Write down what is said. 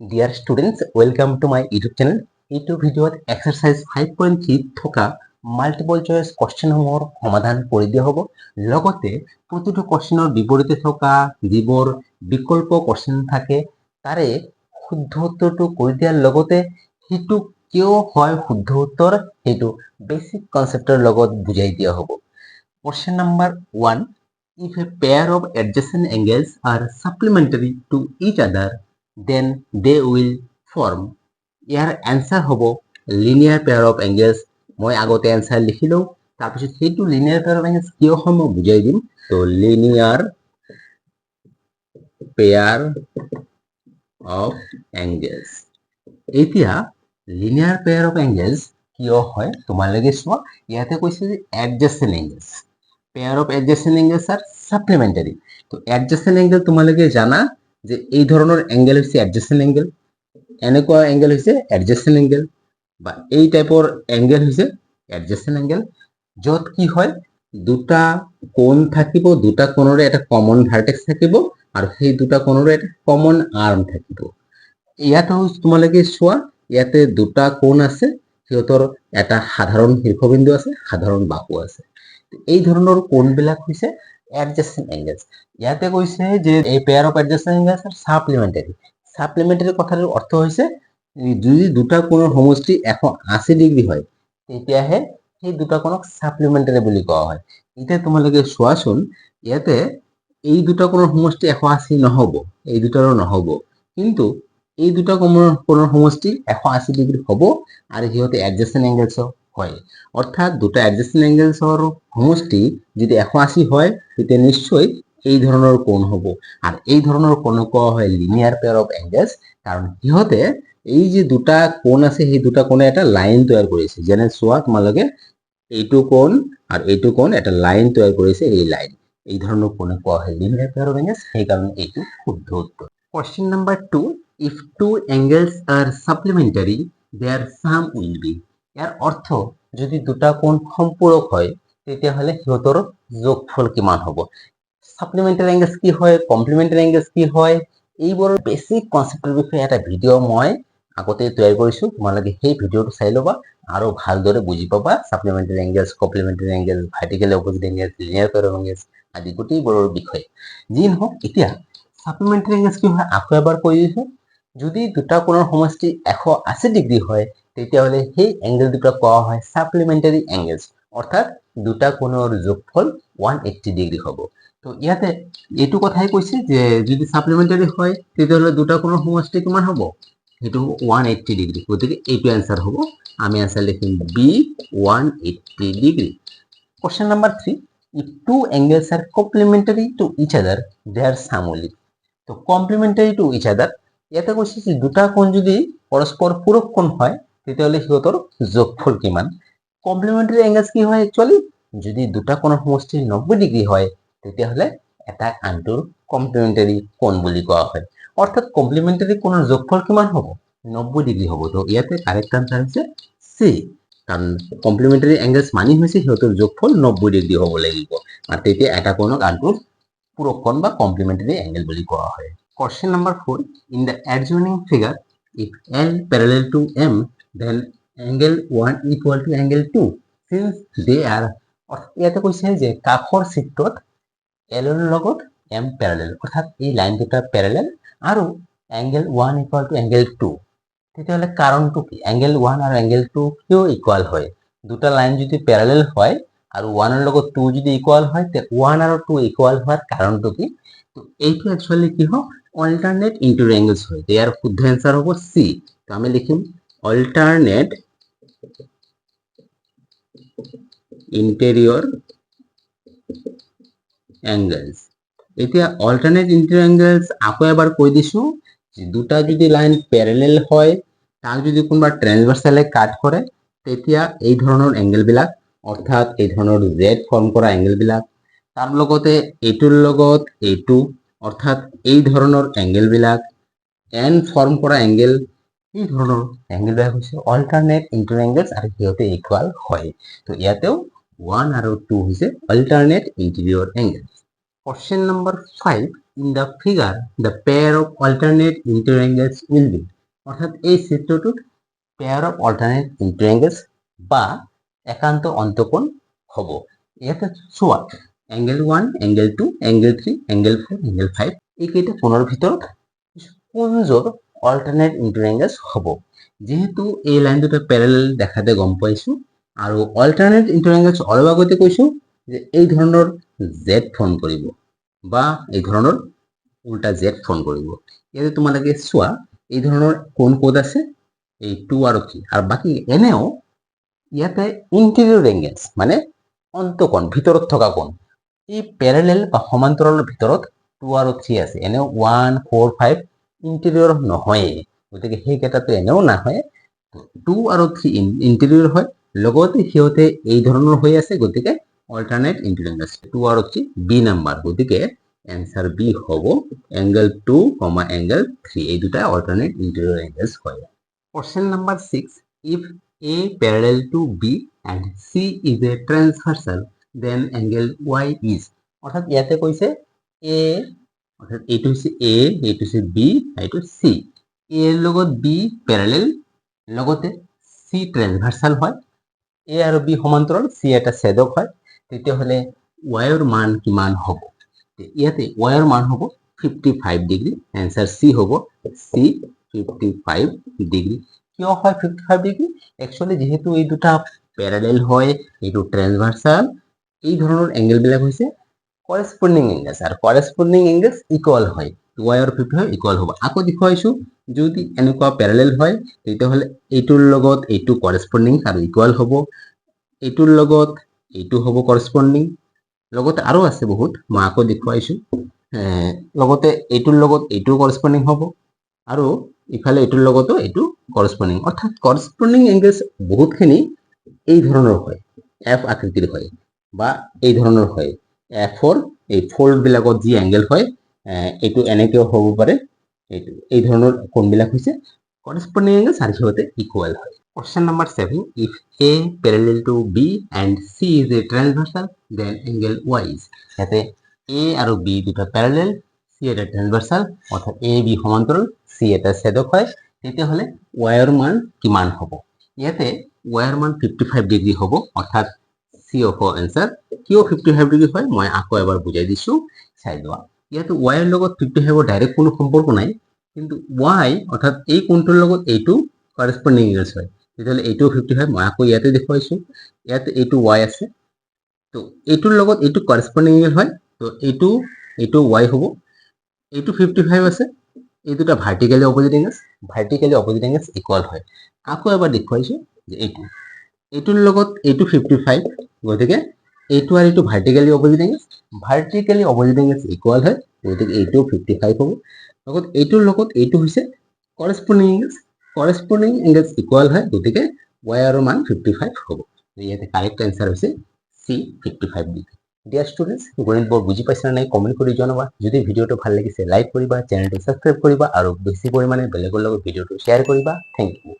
Dear students welcome to my YouTube channel এইটো ভিডিঅ'ত exercise five point থ্ৰীত থকা multiple choice কুৱেশ্যনসমূহৰ সমাধান কৰি দিয়া হ'ব। লগতে প্ৰতিটো কুৱেশ্যনৰ বিপৰীতে থকা যিবোৰ বিকল্প কুৱেশ্যন থাকে, তাৰে শুদ্ধ উত্তৰটো কৰি দিয়াৰ লগতে সেইটো কিয় হয় শুদ্ধ উত্তৰ, সেইটো বেচিক কনচেপ্টৰ লগত বুজাই দিয়া হ'ব। Question number one if a pair of adjacent angles are supplementary to each other then they will form. ইয়াৰ এনচাৰ হ'ব লিনিয়াৰ পেয়াৰ অফ এংগেলছ মই আগতে এনচাৰ লিখি লওঁ তাৰপিছত সেইটো লিনিয়াৰ পেয়াৰ অফ এংগেলছ কিয় হয় মই বুজাই দিম। তো লিনিয়াৰ পেয়াৰ অফ এংগেলছ এতিয়া লিনিয়াৰ পেয়াৰ অফ এংগেলছ কিয় হয় তোমালোকে চোৱা, ইয়াতে কৈছে যে adjacent angles pair of adjacent angles are supplementary তো অ্যাডজেসেন্ট অ্যাঙ্গেল তোমালোকে জানা যে এই ধৰণৰ এংগেল হৈছে অ্যাডজেসেন্ট এংগেল এনেকুৱা এংগেল হৈছে অ্যাডজেসেন্ট এংগেল বা এই টাইপৰ এংগেল হৈছে অ্যাডজেসেন্ট এংগেল য'ত কি হয় দুটা কোণ থাকিব, দুটা কোণৰে এটা কমন ভাৰ্টেক্স থাকিব আৰু সেই দুটা কোণৰে এটা কমন আৰ্ম থাকিব। ইয়াত তোমালোকে চোৱা, ইয়াতে দুটা কোণ আছে, সিহঁতৰ এটা সাধাৰণ শীৰ্ষবিন্দু আছে, সাধাৰণ বাহু আছে। এই ধৰণৰ কোণবিলাক হৈছে এডজাষ্টেণ্ট এংগেলছ ইয়াতে কৈছে যে এই পেয়াৰ অফ এডজাষ্টেণ্ট এংগেলছ আৰু ছাপ্লিমেণ্টাৰী ছাপ্লিমেণ্টাৰী কথাটোৰ অৰ্থ হৈছে, যদি দুটা কোণৰ সমষ্টি এশ আশী ডিগ্ৰী হয়, তেতিয়াহে সেই দুটা কোণক ছাপ্লিমেণ্টাৰী বুলি কোৱা হয়। এতিয়া তোমালোকে চোৱাচোন, ইয়াতে এই দুটা কোণৰ সমষ্টি এশ আশী নহ'ব, এই দুটাৰো নহ'ব। কিন্তু এই দুটা কোণৰ কোণৰ সমষ্টি এশ আশী ডিগ্ৰী হ'ব, আৰু সিহঁতে এডজাষ্টেণ্ট এংগেলছো হয়। অৰ্থাৎ দুটা এডজাষ্টেণ্ট এংগেলছৰ সমষ্টি যদি এশ আশী হয় তেতিয়া নিশ্চয় এই ধৰণৰ কোণ হ'ব। আৰু এই ধৰণৰ কোণক কোৱা হয় লিনিয়াৰ পেয়াৰ অফ এংগেলছ কাৰণ সিহঁতে এই যে দুটা কোণ আছে, সেই দুটা কোণে এটা লাইন তৈয়াৰ কৰিছে যেনে চোৱা তোমালোকে এইটো কোণ আৰু এইটো কোণ এটা লাইন তৈয়াৰ কৰিছে এই লাইন এই ধৰণৰ কোণে কোৱা হয় লিনিয়াৰ পেয়াৰ অফ এংগেলছ সেইকাৰণে এইটো শুদ্ধ উত্তৰ question number two if two angles are supplementary their sum will be ইয়াৰ অৰ্থ যদি দুটা কোণ সম্পূৰক হয় তেতিয়াহ'লে সিহঁতৰ যোগফল কিমান হ'ব? ছাপ্লিমেণ্টাৰী এংগেলছ কি হয়? কমপ্লিমেণ্টাৰী এংগেলছ কি হয়? এইবোৰৰ বেছিক কনচেপ্টৰ বিষয়ে এটা ভিডিঅ' মই আগতে তৈয়াৰ কৰিছোঁ তোমালোকে সেই ভিডিঅ'টো চাই ল'বা। আৰু ভালদৰে বুজি পাবা। Supplementary angles complementary angles vertical opposite angles linear pair of আদি গোটেইবোৰৰ বিষয়ে। যি নহওক, এতিয়া ছাপ্লিমেণ্টাৰী এংগেলছ কি হয়? আকৌ এবাৰ কৈ দিছোঁ। যদি দুটা কোণৰ সমষ্টি এশ আশী ডিগ্ৰী হয়, তেতিয়াহ'লে সেই এংগেল দুটা কোৱা হয় ছাপ্লিমেণ্টাৰী এংগেলছ অৰ্থাৎ দুটা কোণৰ যোগফল ওৱান এইট্টি ডিগ্ৰী হ'ব। তো ইয়াতে এইটো কথাই কৈছে যে যদি ছাপ্লিমেণ্টাৰী হয়, তেতিয়াহ'লে দুটা কোণৰ সমষ্টি কিমান হ'ব? সেইটো ওৱান এইট্টি ডিগ্ৰী গতিকে এইটো এনচাৰ হ'ব। আমি এনচাৰ লিখিম B one eighty degree question number three if two angles are complementary to each other they are সামুলিক তো কমপ্লিমেণ্টাৰী টু ইচ আদাৰ ইয়াতে কৈছে যে দুটা কোণ যদি পৰস্পৰ পূৰক কোণ হয়, তেতিয়াহ'লে সিহঁতৰ যোগফল কিমান? কমপ্লিমেণ্টাৰী এংগেলছ কি হয় একচুৱেলি যদি দুটা কোণৰ সমষ্টি নব্বৈ ডিগ্ৰী হয়, তেতিয়াহ'লে এটা আনটোৰ কমপ্লিমেণ্টাৰী কোণ বুলি কোৱা হয়। অৰ্থাৎ কমপ্লিমেণ্টাৰী কোণৰ যোগফল কিমান হ'ব? নব্বৈ ডিগ্ৰী হ'ব। তো ইয়াতে কাৰেক্ট আনচাৰ হৈছে চি কাৰণ কমপ্লিমেণ্টাৰী এংগেলছ মানি হৈছে সিহঁতৰ যোগফল নব্বৈ ডিগ্ৰী হ'ব লাগিব। আৰু তেতিয়া এটা কোণক আনটোৰ পূৰক কোণ বা কমপ্লিমেণ্টাৰী এংগেল বুলি কোৱা হয়। Question number four in the adjoining figure if L parallel to M then angle one equal to angle two since they are ইয়াতে কৈছে যে কাষৰ চিত্ৰত এলৰ লগত এম পেৰেলেল অৰ্থাৎ এই লাইন দুটা পেৰেলেল আৰু angle one equal to angle two তেতিয়াহ'লে কাৰণটো কি? এংগেল ওৱান আৰু এংগেল টু কিয় ইকুৱেল হয়? দুটা লাইন যদি পেৰেলেল হয় আৰু ওৱানৰ লগত টু যদি ইকুৱেল হয়, তে ওৱান আৰু টু ইকুৱেল হোৱাৰ কাৰণটো কি? তো এইটো একচুৱেলি কি হয়? অল্টাৰনেট ইণ্টুৰ এংগেলছ হয়। ইয়াৰ শুদ্ধ এনচাৰ হ'ব চি তো আমি লিখিম অল্টাৰনেট ইণ্টেৰিয়ৰ এংগেলছ এতিয়া অল্টাৰনেট ইণ্টেৰিয়ৰ এংগেলছ আকৌ এবাৰ কৈ দিছোঁ, যে দুটা যদি লাইন পেৰেলেল হয়, তাক যদি কোনোবা ট্ৰেন্সভাৰ্চেলে কাট কৰে, তেতিয়া এই ধৰণৰ এংগেলবিলাক অৰ্থাৎ এই ধৰণৰ জেড ফৰ্ম কৰা এংগেলবিলাক তাৰ লগতে এইটোৰ লগত এইটো অৰ্থাৎ এই ধৰণৰ এংগেলবিলাক এন ফৰ্ম কৰা এংগেল এই ধৰণৰ এংগেলবিলাক হৈছে অল্টাৰনেট ইণ্টাৰ এংগেলছ আৰু সিহঁতে ইকুৱেল হয়। তো ইয়াতেও ওৱান আৰু টু হৈছে alternate interior angles Question number 5 in the figure, the pair of alternate interangles will be অর্থাৎ এই চিত্রটোত pair of alternate interior angles বা একান্ত অন্তকোণ হ'ব। ইয়াতে চোৱা angle one angle two angle three angle four angle five এইকেইটা কোণৰ ভিতৰত কোনযোৰ অল্টাৰনেট ইন্টাৰেঙ্গেলস হ'ব। যিহেতু এই লাইন দুটা পেৰেলেল দেখাতে গম পাইছোঁ, আৰু অল্টাৰনেট ইন্টাৰেঙ্গেলস অলপ আগতে কৈছোঁ যে এই ধৰণৰ জেড ফৰ্ম কৰিব বা এই ধৰণৰ উল্টা জেড ফৰ্ম কৰিব। ইয়াতে তোমালোকে চোৱা, এই ধৰণৰ কোন ক'ত আছে, এই টু আৰু থ্ৰী আৰু বাকী এনেও ইয়াতে ইণ্টেৰিয়ৰ এংগেলছ মানে অন্তকোণ, ভিতৰত থকা কোণ। এই পেৰেলেল বা সমান্তৰালৰ ভিতৰত টু আৰু থ্ৰী আছে। এনেও ওৱান ফ'ৰ ফাইভ ইণ্টেৰিয়ৰ নহয়েই গতিকে সেইকেইটাতো এনেও নাহয় টু আৰু থ্ৰী ইণ্টেৰিয়ৰ হয়। লগতে সিহঁতে এই ধৰণৰ হৈ আছে, গতিকে অল্টাৰনেট ইণ্টেৰিয়ৰ টু আৰু থ্ৰী বি নাম্বাৰ গতিকে এনচাৰ বি হ'ব angle two comma angle three এই দুটা অল্টাৰনেট ইণ্টেৰিয়ৰ এংগেলছ হয়। Question number six if A parallel to B and C is a transversal then angle Y is অৰ্থাৎ ইয়াতে কৈছে এ অৰ্থাৎ এইটো হৈছে এ এইটো হৈছে বি এইটো চি এৰ লগত বি পেৰেলেল লগতে চি ট্ৰেন্সভাৰ্চাল হয়। এ আৰু বি সমান্তৰাল চি এটা ছেদক হয়। তেতিয়াহ'লে ৱাইৰ মান কিমান হ'ব? ইয়াতে ৱাইৰ মান হ'ব fifty five degree answer C হ'ব চি ফিফটি ফাইভ ডিগ্ৰী কিয় হয় ফিফটি ফাইভ ডিগ্ৰী একচুৱেলি যিহেতু এই দুটা পেৰেলেল হয়, এইটো ট্ৰেন্সভাৰ্চাল এই ধৰণৰ এংগেলবিলাক হৈছে কৰেস্পণ্ডিং এংগেলছ আৰু কৰেস্পণ্ডিং এংগেলছ ইকুৱেল হয়। ৱাই আৰু ফিফটি ফাইভ ইকুৱেল হ'ব। আকৌ দেখুৱাইছোঁ যদি এনেকুৱা পেৰেলেল হয় তেতিয়াহ'লে এইটোৰ লগত এইটো কৰেস্পণ্ডিং আৰু ইকুৱেল হ'ব। এইটোৰ লগত এইটো হ'ব কৰেস্পণ্ডিং লগতে আৰু আছে বহুত, মই আকৌ দেখুৱাইছোঁ লগতে এইটোৰ লগত এইটো কৰেস্পণ্ডিং হ'ব, আৰু ইফালে এইটোৰ লগতো এইটো কৰেস্পণ্ডিং অৰ্থাৎ কৰেস্পণ্ডিং এংগেলছ বহুতখিনি এই ধৰণৰ হয় এফ আকৃতিৰ হয়, বা এই ধৰণৰ হয়। এফৰ এই ফ'ল্ডবিলাকত যি এংগেল হয় এইটো এনেকেও হ'ব পাৰে এইটো এই ধৰণৰ কোণবিলাক হৈছে কৰেস্পণ্ডিং এংগেলছ আৰু সিহঁতে ইকুৱেল হয় Question number seven, if A parallel to B and C is a transversal, then angle Y is. ইয়াতে A আৰু B দুটা parallel, C এটা transversal, অৰ্থাৎ A, B সমান্তৰাল, C এটা ছেদক হয়, তেতিয়াহ'লে Y ৰ মান কিমান হ'ব? ইয়াতে Y মান 55 ডিগ্ৰী হ'ব, অৰ্থাৎ C হ'ব এনচাৰ। কিয় 55 ডিগ্ৰী হয় মই আকৌ এবাৰ বুজাই দিছোঁ, চাই লোৱা। ইয়াতে Y ৰ লগত 55 ৰ ডাইৰেক্ট কোনো সম্পৰ্ক নাই, কিন্তু Y অৰ্থাৎ এই কোণটোৰ লগত এইটো corresponding angles হয়। তেতিয়াহ'লে এইটো ফিফটি ফাইভ মই আকৌ ইয়াতে দেখুৱাইছোঁ ইয়াতে এইটো ৱাই আছে তো এইটোৰ লগত এইটো কৰস্পণ্ডিং এংগেল হয় তো এইটো এইটো ৱাই হ'ব এইটো ফিফটি ফাইভ আছে এই দুটা vertically opposite angles vertically opposite angles equal হয় আকৌ এবাৰ দেখুৱাইছোঁ যে এইটো এইটোৰ লগত এইটো ফিফটি ফাইভ গতিকে এইটো আৰু এইটো vertically opposite angles vertically opposite angles equal হয়, গতিকে এইটোও ফিফটি ফাইভ হ'ব। লগত এইটোৰ লগত এইটো হৈছে corresponding angles corresponding angles equal হয়, গতিকে ৱাই আৰু মান ফিফটি ফাইভ হ'ব ইয়াতে কাৰেক্ট এনচাৰ হৈছে C fifty five degree dear students গণিতবোৰ বুজি পাইছা নে নাই কমেণ্ট কৰি জনাবা। যদি ভিডিঅ'টো ভালো লাগিছে লাইক কৰিবা চেনেলটো ছাবস্ক্ৰাইব কৰিবা আৰু বেছি পৰিমাণে বেলেগৰ লগত ভিডিঅ'টো শ্বেয়াৰ কৰিবা। Thank you